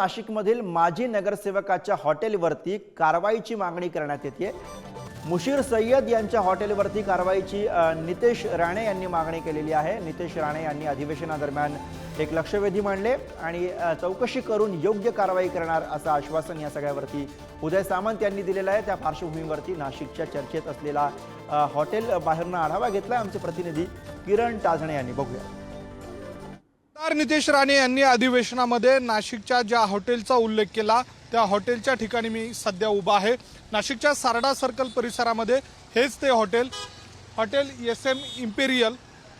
नाशिकमधील माजी नगरसेवकाच्या हॉटेलवरती कारवाईची मागणी करण्यात येते मुशीर सय्यद यांच्या हॉटेलवरती कारवाईची नितेश राणे यांनी मागणी केलेली आहे. नितेश राणे यांनी अधिवेशनादरम्यान एक लक्षवेधी मांडले आणि चौकशी करून योग्य कारवाई करणार असं आश्वासन या सगळ्यावरती उदय सामंत यांनी दिलेलं आहे. त्या पार्श्वभूमीवरती नाशिकच्या चर्चेत असलेला हॉटेल बाहेरनं आढावा घेतला आमचे प्रतिनिधी किरण टाजणे यांनी. बघूया. आमदार नितेश राणे यांनी अधिवेशनामध्ये नाशिकच्या ज्या हॉटेलचा उल्लेख केला त्या हॉटेलच्या ठिकाणी मी सध्या उभा आहे. नाशिकच्या सारडा सर्कल परिसरामध्ये हेच ते hotel hotel S M imperial.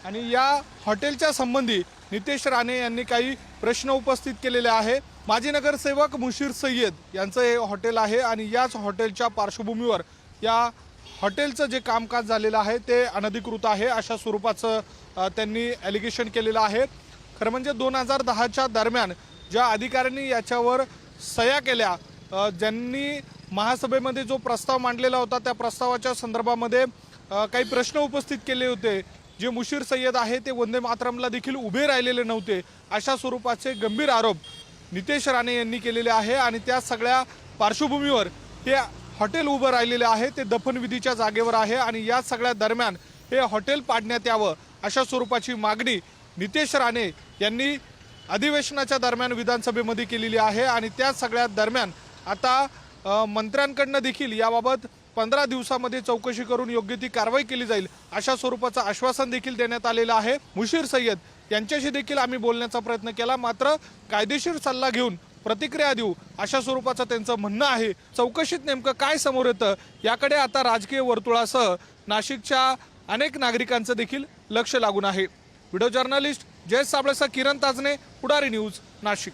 आणि या हॉटेलच्या संबंधी नितेश राणे यांनी काही प्रश्न उपस्थित केलेले आहे. माजी नगरसेवक मुशीर सय्यद यांचं हे हॉटेल आहे आणि याच हॉटेलच्या पार्श्वभूमीवर या हॉटेलचं जे कामकाज झालेलं आहे ते अनधिकृत आहे अशा स्वरूपाचं त्यांनी ॲलिगेशन केलेलं आहे. खरं म्हणजे दोन हजार दहाच्या दरम्यान ज्या अधिकाऱ्यांनी याच्यावर सह्या केल्या ज्यांनी महासभेमध्ये जो प्रस्ताव मांडलेला होता त्या प्रस्तावाच्या संदर्भामध्ये काही प्रश्न उपस्थित केले होते. जे मुशीर सय्यद आहे ते वंदे मातरमला देखील उभे राहिलेले नव्हते. अशा स्वरूपाचे गंभीर आरोप नितेश राणे यांनी केलेले आहे आणि त्या सगळ्या पार्श्वभूमीवर हे हॉटेल उभं राहिलेले आहे ते दफनविधीच्या जागेवर आहे आणि या सगळ्या दरम्यान हे हॉटेल पाडण्यात यावं अशा स्वरूपाची मागणी नितेश राणे यांनी अधिवेशनाच्या दरम्यान विधानसभेमध्ये केलेली आहे आणि त्या सगळ्या दरम्यान आता मंत्र्यांकडनं देखील याबाबत पंधरा दिवसामध्ये चौकशी करून योग्य ती कारवाई केली जाईल अशा स्वरूपाचं आश्वासन देखील देण्यात आलेलं आहे. मुशीर सय्यद यांच्याशी देखील आम्ही बोलण्याचा प्रयत्न केला. मात्र कायदेशीर सल्ला घेऊन प्रतिक्रिया देऊ अशा स्वरूपाचं त्यांचं म्हणणं आहे. चौकशीत नेमकं काय समोर येतं याकडे आता राजकीय वर्तुळासह नाशिकच्या अनेक नागरिकांचं देखील लक्ष लागून आहे. व्हिडिओ जर्नलिस्ट जयेश साबळेसा किरण ताजने पुढारी न्यूज नाशिक